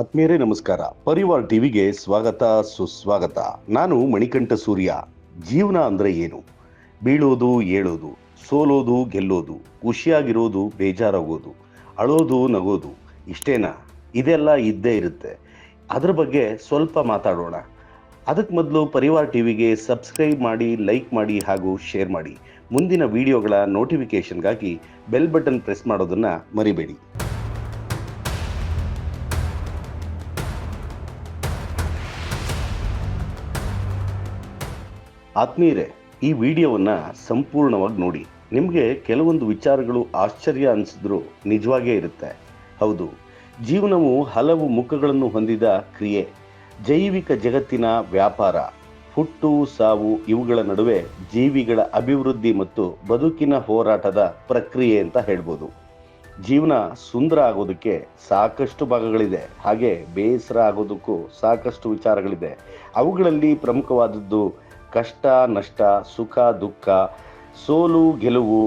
ಆತ್ಮೀಯರೇ, ನಮಸ್ಕಾರ. ಪರಿವಾರ್ ಟಿವಿಗೆ ಸ್ವಾಗತ, ಸುಸ್ವಾಗತ. ನಾನು ಮಣಿಕಂಠ ಸೂರ್ಯ. ಜೀವನ ಅಂದ್ರೆ ಏನು? ಬೀಳೋದು, ಏಳೋದು, ಸೋಲೋದು, ಗೆಲ್ಲೋದು, ಖುಷಿಯಾಗಿರೋದು, ಬೇಜಾರಾಗೋದು, ಅಳೋದು, ನಗೋದು, ಇಷ್ಟೇನಾ? ಇದೆಲ್ಲ ಇದ್ದೇ ಇರುತ್ತೆ. ಅದ್ರ ಬಗ್ಗೆ ಸ್ವಲ್ಪ ಮಾತಾಡೋಣ. ಅದಕ್ಕೆ ಮೊದಲು ಪರಿವಾರ್ ಟಿವಿಗೆ ಸಬ್ಸ್ಕ್ರೈಬ್ ಮಾಡಿ, ಲೈಕ್ ಮಾಡಿ ಹಾಗೂ ಶೇರ್ ಮಾಡಿ. ಮುಂದಿನ ವಿಡಿಯೋಗಳ ನೋಟಿಫಿಕೇಷನ್ಗಾಗಿ ಬೆಲ್ ಬಟನ್ ಪ್ರೆಸ್ ಮಾಡೋದನ್ನು ಮರಿಬೇಡಿ. ಆತ್ಮೀಯರೇ, ಈ ವಿಡಿಯೋವನ್ನ ಸಂಪೂರ್ಣವಾಗಿ ನೋಡಿ. ನಿಮಗೆ ಕೆಲವೊಂದು ವಿಚಾರಗಳು ಆಶ್ಚರ್ಯ ಅನಿಸಿದ್ರು ನಿಜವಾಗೇ ಇರುತ್ತೆ. ಹೌದು, ಜೀವನವು ಹಲವು ಮುಖಗಳನ್ನು ಹೊಂದಿದ ಕ್ರಿಯೆ. ಜೈವಿಕ ಜಗತ್ತಿನ ವ್ಯಾಪಾರ, ಹುಟ್ಟು, ಸಾವು ಇವುಗಳ ನಡುವೆ ಜೀವಿಗಳ ಅಭಿವೃದ್ಧಿ ಮತ್ತು ಬದುಕಿನ ಹೋರಾಟದ ಪ್ರಕ್ರಿಯೆ ಅಂತ ಹೇಳ್ಬೋದು. ಜೀವನ ಸುಂದರ ಆಗೋದಕ್ಕೆ ಸಾಕಷ್ಟು ಭಾಗಗಳಿದೆ. ಹಾಗೆ ಬೇಸರ ಆಗೋದಕ್ಕೂ ಸಾಕಷ್ಟು ವಿಚಾರಗಳಿದೆ. ಅವುಗಳಲ್ಲಿ ಪ್ರಮುಖವಾದದ್ದು ಕಷ್ಟ, ನಷ್ಟ, ಸುಖ, ದುಃಖ, ಸೋಲು, ಗೆಲುವು,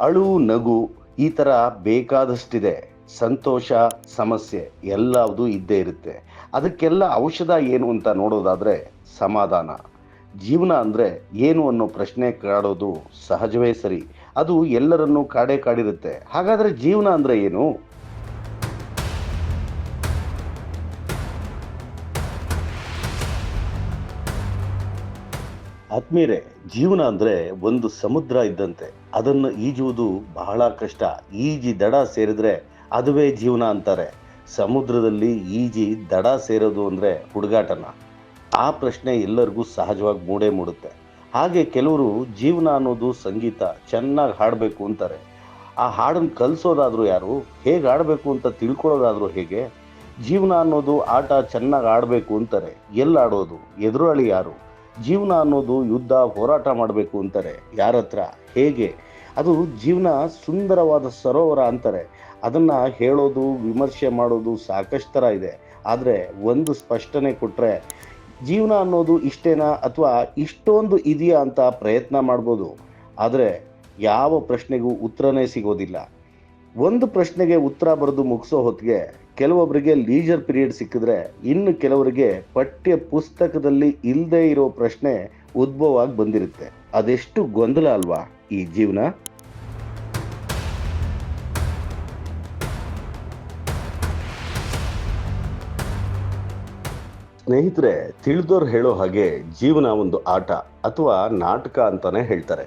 ಅಳು, ನಗು ಈ ಥರ ಬೇಕಾದಷ್ಟಿದೆ. ಸಂತೋಷ, ಸಮಸ್ಯೆ ಎಲ್ಲವುದು ಇದ್ದೇ ಇರುತ್ತೆ. ಅದಕ್ಕೆಲ್ಲ ಔಷಧ ಏನು ಅಂತ ನೋಡೋದಾದರೆ ಸಮಾಧಾನ. ಜೀವನ ಅಂದರೆ ಏನು ಅನ್ನೋ ಪ್ರಶ್ನೆ ಕಾಡೋದು ಸಹಜವೇ ಸರಿ. ಅದು ಎಲ್ಲರನ್ನೂ ಕಾಡೇ ಕಾಡಿರುತ್ತೆ. ಹಾಗಾದರೆ ಜೀವನ ಅಂದರೆ ಏನು? ಆತ್ಮೀಯರೇ, ಜೀವನ ಅಂದರೆ ಒಂದು ಸಮುದ್ರ ಇದ್ದಂತೆ. ಅದನ್ನು ಈಜುವುದು ಬಹಳ ಕಷ್ಟ. ಈಜಿ ದಡ ಸೇರಿದ್ರೆ ಅದುವೇ ಜೀವನ ಅಂತಾರೆ. ಸಮುದ್ರದಲ್ಲಿ ಈಜಿ ದಡ ಸೇರೋದು ಅಂದರೆ ಹುಡುಗಾಟನ. ಆ ಪ್ರಶ್ನೆ ಎಲ್ಲರಿಗೂ ಸಹಜವಾಗಿ ಮೂಡೇ ಮೂಡುತ್ತೆ. ಹಾಗೆ ಕೆಲವರು ಜೀವನ ಅನ್ನೋದು ಸಂಗೀತ, ಚೆನ್ನಾಗಿ ಹಾಡಬೇಕು ಅಂತಾರೆ. ಆ ಹಾಡನ್ನು ಕಲಿಸೋದಾದ್ರೂ ಯಾರು, ಹೇಗೆ ಆಡಬೇಕು ಅಂತ ತಿಳ್ಕೊಳ್ಳೋದಾದ್ರೂ ಹೇಗೆ, ಜೀವನ ಅನ್ನೋದು ಆಟ ಚೆನ್ನಾಗಿ ಆಡಬೇಕು ಅಂತಾರೆ. ಎಲ್ಲಾಡೋದು ಎದುರಾಳಿ ಯಾರು? ಜೀವನ ಅನ್ನೋದು ಯುದ್ಧ, ಹೋರಾಟ ಮಾಡಬೇಕು ಅಂತಾರೆ. ಯಾರ ಹತ್ರ ಹೇಗೆ? ಅದು ಜೀವನ ಸುಂದರವಾದ ಸರೋವರ ಅಂತಾರೆ. ಅದನ್ನು ಹೇಳೋದು, ವಿಮರ್ಶೆ ಮಾಡೋದು ಸಾಕಷ್ಟು ಥರ ಇದೆ. ಆದರೆ ಒಂದು ಸ್ಪಷ್ಟನೆ ಕೊಟ್ಟರೆ ಜೀವನ ಅನ್ನೋದು ಇಷ್ಟೇನಾ ಅಥವಾ ಇಷ್ಟೊಂದು ಇದೆಯಾ ಅಂತ ಪ್ರಯತ್ನ ಮಾಡ್ಬೋದು? ಆದರೆ ಯಾವ ಪ್ರಶ್ನೆಗೂ ಉತ್ತರನೇ ಸಿಗೋದಿಲ್ಲ. ಒಂದು ಪ್ರಶ್ನೆಗೆ ಉತ್ತರ ಬರೆದು ಮುಗಿಸೋ ಹೊತ್ತಿಗೆ ಕೆಲವೊಬ್ಬರಿಗೆ ಲೀಜರ್ ಪಿರಿಯಡ್ ಸಿಕ್ಕಿದ್ರೆ ಇನ್ನು ಕೆಲವರಿಗೆ ಪಠ್ಯ ಪುಸ್ತಕದಲ್ಲಿ ಇಲ್ಲದೆ ಇರೋ ಪ್ರಶ್ನೆ ಉದ್ಭವ ಆಗಿ ಬಂದಿರುತ್ತೆ. ಅದೆಷ್ಟು ಗೊಂದಲ ಅಲ್ವಾ ಈ ಜೀವನ? ಸ್ನೇಹಿತರೆ ತಿಳಿದವ್ರು ಹೇಳೋ ಹಾಗೆ ಜೀವನ ಒಂದು ಆಟ ಅಥವಾ ನಾಟಕ ಅಂತಾನೆ ಹೇಳ್ತಾರೆ.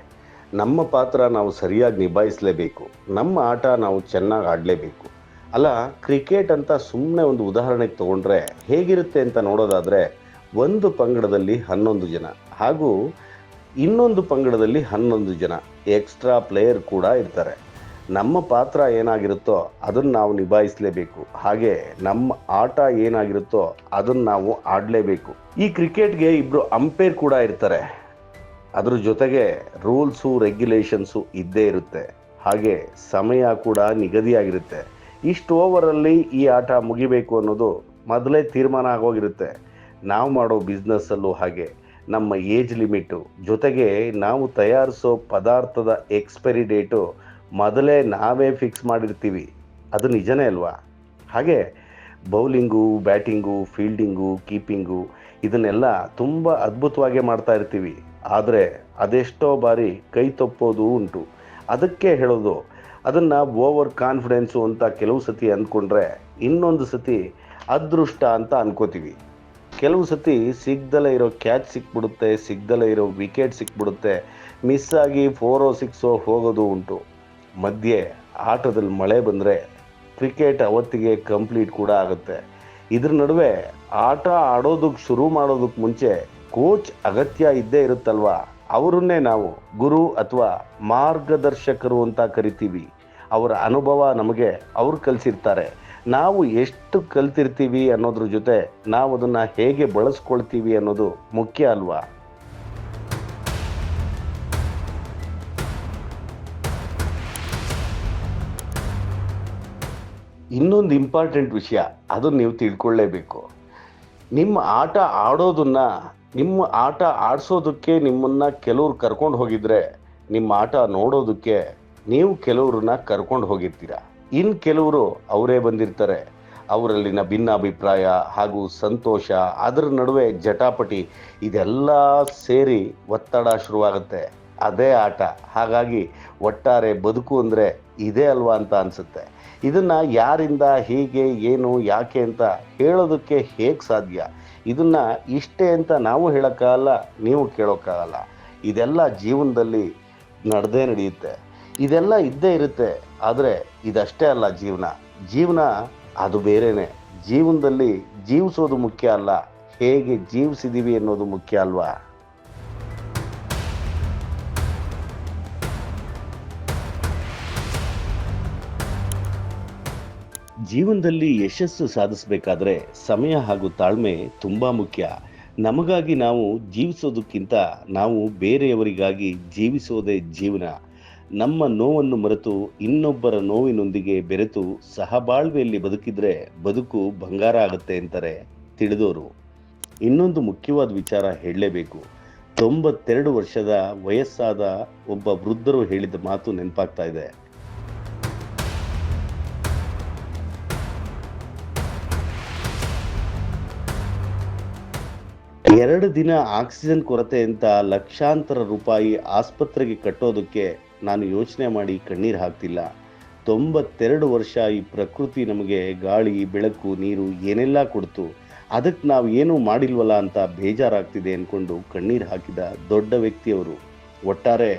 ನಮ್ಮ ಪಾತ್ರ ನಾವು ಸರಿಯಾಗಿ ನಿಭಾಯಿಸಲೇಬೇಕು. ನಮ್ಮ ಆಟ ನಾವು ಚೆನ್ನಾಗಿ ಆಡಲೇಬೇಕು. ಅಲ್ಲ, ಕ್ರಿಕೆಟ್ ಅಂತ ಸುಮ್ಮನೆ ಒಂದು ಉದಾಹರಣೆಗೆ ತಗೊಂಡ್ರೆ ಹೇಗಿರುತ್ತೆ ಅಂತ ನೋಡೋದಾದರೆ, ಒಂದು ಪಂಗಡದಲ್ಲಿ ಹನ್ನೊಂದು ಜನ ಹಾಗೂ ಇನ್ನೊಂದು ಪಂಗಡದಲ್ಲಿ ಹನ್ನೊಂದು ಜನ ಎಕ್ಸ್ಟ್ರಾ ಪ್ಲೇಯರ್ ಕೂಡ ಇರ್ತಾರೆ. ನಮ್ಮ ಪಾತ್ರ ಏನಾಗಿರುತ್ತೋ ಅದನ್ನು ನಾವು ನಿಭಾಯಿಸಲೇಬೇಕು. ಹಾಗೆ ನಮ್ಮ ಆಟ ಏನಾಗಿರುತ್ತೋ ಅದನ್ನು ನಾವು ಆಡಲೇಬೇಕು. ಈ ಕ್ರಿಕೆಟ್ಗೆ ಇಬ್ಬರು ಅಂಪೇರ್ ಕೂಡ ಇರ್ತಾರೆ. ಅದ್ರ ಜೊತೆಗೆ ರೂಲ್ಸು, ರೆಗ್ಯುಲೇಷನ್ಸು ಇದ್ದೇ ಇರುತ್ತೆ. ಹಾಗೆ ಸಮಯ ಕೂಡ ನಿಗದಿಯಾಗಿರುತ್ತೆ. ಇಷ್ಟು ಓವರಲ್ಲಿ ಈ ಆಟ ಮುಗಿಬೇಕು ಅನ್ನೋದು ಮೊದಲೇ ತೀರ್ಮಾನ ಆಗೋಗಿರುತ್ತೆ. ನಾವು ಮಾಡೋ ಬಿಸ್ನೆಸ್ಸಲ್ಲೂ ಹಾಗೆ. ನಮ್ಮ ಏಜ್ ಲಿಮಿಟು. ಜೊತೆಗೆ ನಾವು ತಯಾರಿಸೋ ಪದಾರ್ಥದ ಎಕ್ಸ್ಪೈರಿ ಡೇಟು ಮೊದಲೇ ನಾವೇ ಫಿಕ್ಸ್ ಮಾಡಿರ್ತೀವಿ. ಅದು ನಿಜನೇ ಅಲ್ವಾ? ಹಾಗೆ ಬೌಲಿಂಗು, ಬ್ಯಾಟಿಂಗು, ಫೀಲ್ಡಿಂಗು, ಕೀಪಿಂಗು ಇದನ್ನೆಲ್ಲ ತುಂಬ ಅದ್ಭುತವಾಗೇ ಮಾಡ್ತಾ ಇರ್ತೀವಿ. ಆದರೆ ಅದೆಷ್ಟೋ ಬಾರಿ ಕೈ ತಪ್ಪೋದು ಉಂಟು. ಅದಕ್ಕೆ ಹೇಳೋದು, ಅದನ್ನು ಓವರ್ ಕಾನ್ಫಿಡೆನ್ಸು ಅಂತ ಕೆಲವು ಸತಿ ಅಂದ್ಕೊಂಡ್ರೆ ಇನ್ನೊಂದು ಸತಿ ಅದೃಷ್ಟ ಅಂತ ಅನ್ಕೋತೀವಿ. ಕೆಲವು ಸತಿ ಸಿಗ್ದಲೇ ಇರೋ ಕ್ಯಾಚ್ ಸಿಕ್ಬಿಡುತ್ತೆ, ಸಿಗ್ದಲೇ ಇರೋ ವಿಕೆಟ್ ಸಿಕ್ಬಿಡುತ್ತೆ, ಮಿಸ್ ಆಗಿ ಫೋರೋ ಸಿಕ್ಸೋ ಹೋಗೋದು ಉಂಟು. ಮಧ್ಯೆ ಆಟದಲ್ಲಿ ಮಳೆ ಬಂದರೆ ಕ್ರಿಕೆಟ್ ಅವತ್ತಿಗೆ ಕಂಪ್ಲೀಟ್ ಕೂಡ ಆಗುತ್ತೆ. ಇದ್ರ ನಡುವೆ ಆಟ ಆಡೋದಕ್ಕೆ ಶುರು ಮಾಡೋದಕ್ಕೆ ಮುಂಚೆ ಕೋಚ್ ಅಗತ್ಯ ಇದ್ದೇ ಇರುತ್ತಲ್ವಾ? ಅವರನ್ನೇ ನಾವು ಗುರು ಅಥವಾ ಮಾರ್ಗದರ್ಶಕರು ಅಂತ ಕರಿತೀವಿ. ಅವರ ಅನುಭವ ನಮಗೆ ಅವ್ರು ಕಲಿಸಿರ್ತಾರೆ. ನಾವು ಎಷ್ಟು ಕಲ್ತಿರ್ತೀವಿ ಅನ್ನೋದ್ರ ಜೊತೆ ನಾವು ಅದನ್ನು ಹೇಗೆ ಬಳಸ್ಕೊಳ್ತೀವಿ ಅನ್ನೋದು ಮುಖ್ಯ ಅಲ್ವಾ? ಇನ್ನೊಂದು ಇಂಪಾರ್ಟೆಂಟ್ ವಿಷಯ, ಅದನ್ನು ನೀವು ತಿಳ್ಕೊಳ್ಳೇಬೇಕು ನಿಮ್ಮ ಆಟ ಆಡೋದನ್ನ ನಿಮ್ಮ ಆಟ ಆಡಿಸೋದಕ್ಕೆ ನಿಮ್ಮನ್ನ ಕೆಲವ್ರು ಕರ್ಕೊಂಡು ಹೋಗಿದ್ರೆ, ನಿಮ್ಮ ಆಟ ನೋಡೋದಕ್ಕೆ ನೀವು ಕೆಲವ್ರನ್ನ ಕರ್ಕೊಂಡು ಹೋಗಿರ್ತೀರ? ಇನ್ನು ಕೆಲವರು ಅವರೇ ಬಂದಿರ್ತಾರೆ. ಅವರಲ್ಲಿನ ಭಿನ್ನಾಭಿಪ್ರಾಯ ಹಾಗೂ ಸಂತೋಷ, ಅದರ ನಡುವೆ ಜಟಾಪಟಿ, ಇದೆಲ್ಲ ಸೇರಿ ಒತ್ತಡ ಶುರುವಾಗುತ್ತೆ. ಅದೇ ಆಟ. ಹಾಗಾಗಿ ಒಟ್ಟಾರೆ ಬದುಕು ಅಂದರೆ ಇದೇ ಅಲ್ವಾ ಅಂತ ಅನಿಸುತ್ತೆ. ಇದನ್ನು ಯಾರಿಂದ, ಹೀಗೆ, ಏನು, ಯಾಕೆ ಅಂತ ಹೇಳೋದಕ್ಕೆ ಹೇಗೆ ಸಾಧ್ಯ? ಇದನ್ನು ಇಷ್ಟೇ ಅಂತ ನಾವು ಹೇಳೋಕ್ಕಾಗಲ್ಲ, ನೀವು ಕೇಳೋಕ್ಕಾಗಲ್ಲ. ಇದೆಲ್ಲ ಜೀವನದಲ್ಲಿ ನಡೆದೇ ನಡೆಯುತ್ತೆ. ಇದೆಲ್ಲ ಇದ್ದೇ ಇರುತ್ತೆ, ಆದರೆ ಇದಷ್ಟೇ ಅಲ್ಲ ಜೀವನ. ಜೀವನ ಅದು ಬೇರೆನೆ. ಜೀವನದಲ್ಲಿ ಜೀವಿಸೋದು ಮುಖ್ಯ ಅಲ್ಲ. ಹೇಗೆ ಜೀವಿಸಿದ್ದೀವಿ ಅನ್ನೋದು ಮುಖ್ಯ ಅಲ್ವಾ? ಜೀವನದಲ್ಲಿ ಯಶಸ್ಸು ಸಾಧಿಸಬೇಕಾದ್ರೆ ಸಮಯ ಹಾಗೂ ತಾಳ್ಮೆ ತುಂಬ ಮುಖ್ಯ. ನಮಗಾಗಿ ನಾವು ಜೀವಿಸೋದಕ್ಕಿಂತ ನಾವು ಬೇರೆಯವರಿಗಾಗಿ ಜೀವಿಸೋದೇ ಜೀವನ. ನಮ್ಮ ನೋವನ್ನು ಮರೆತು ಇನ್ನೊಬ್ಬರ ನೋವಿನೊಂದಿಗೆ ಬೆರೆತು ಸಹಬಾಳ್ವೆಯಲ್ಲಿ ಬದುಕಿದ್ರೆ ಬದುಕು ಬಂಗಾರ ಆಗುತ್ತೆ ಅಂತಾರೆ ತಿಳಿದೋರು. ಇನ್ನೊಂದು ಮುಖ್ಯವಾದ ವಿಚಾರ ಹೇಳಲೇಬೇಕು. ತೊಂಬತ್ತೆರಡು ವರ್ಷದ ವಯಸ್ಸಾದ ಒಬ್ಬ ವೃದ್ಧರು ಹೇಳಿದ ಮಾತು ನೆನಪಾಗ್ತಾ ಇದೆ. ಎರಡು ದಿನ ಆಕ್ಸಿಜನ್ ಕೊರತೆ ಅಂತ ಲಕ್ಷಾಂತರ ರೂಪಾಯಿ ಆಸ್ಪತ್ರೆಗೆ ಕಟ್ಟೋದಕ್ಕೆ ನಾನು ಯೋಚನೆ ಮಾಡಿ ಕಣ್ಣೀರು ಹಾಕ್ತಿಲ್ಲ. ತೊಂಬತ್ತೆರಡು ವರ್ಷ ಈ ಪ್ರಕೃತಿ ನಮಗೆ ಗಾಳಿ, ಬೆಳಕು, ನೀರು ಏನೆಲ್ಲ ಕೊಡ್ತು. ಅದಕ್ಕೆ ನಾವು ಏನೂ ಮಾಡಿಲ್ವಲ್ಲ ಅಂತ ಬೇಜಾರಾಗ್ತಿದೆ ಅಂದ್ಕೊಂಡು ಕಣ್ಣೀರು ಹಾಕಿದ ದೊಡ್ಡ ವ್ಯಕ್ತಿಯವರು. ಒಟ್ಟಾರೆ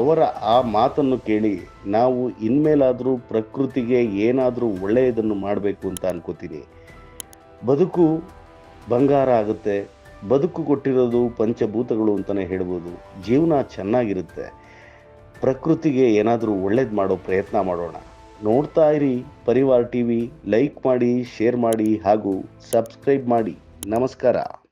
ಅವರ ಆ ಮಾತನ್ನು ಕೇಳಿ ನಾವು ಇನ್ಮೇಲಾದರೂ ಪ್ರಕೃತಿಗೆ ಏನಾದರೂ ಒಳ್ಳೆಯದನ್ನು ಮಾಡಬೇಕು ಅಂತ ಅನ್ಕೋತೀನಿ. ಬದುಕು ಬಂಗಾರ ಆಗುತ್ತೆ. ಬದುಕು ಕೊಟ್ಟಿರೋದು ಪಂಚಭೂತಗಳು ಅಂತಲೇ ಹೇಳ್ಬೋದು. ಜೀವನ ಚೆನ್ನಾಗಿರುತ್ತೆ. ಪ್ರಕೃತಿಗೆ ಏನಾದರೂ ಒಳ್ಳೇದು ಮಾಡೋ ಪ್ರಯತ್ನ ಮಾಡೋಣ. ನೋಡ್ತಾ ಇರಿ ಪರಿವಾರ್ ಟಿ ವಿ ಲೈಕ್ ಮಾಡಿ, ಶೇರ್ ಮಾಡಿ ಹಾಗೂ ಸಬ್ಸ್ಕ್ರೈಬ್ ಮಾಡಿ. ನಮಸ್ಕಾರ.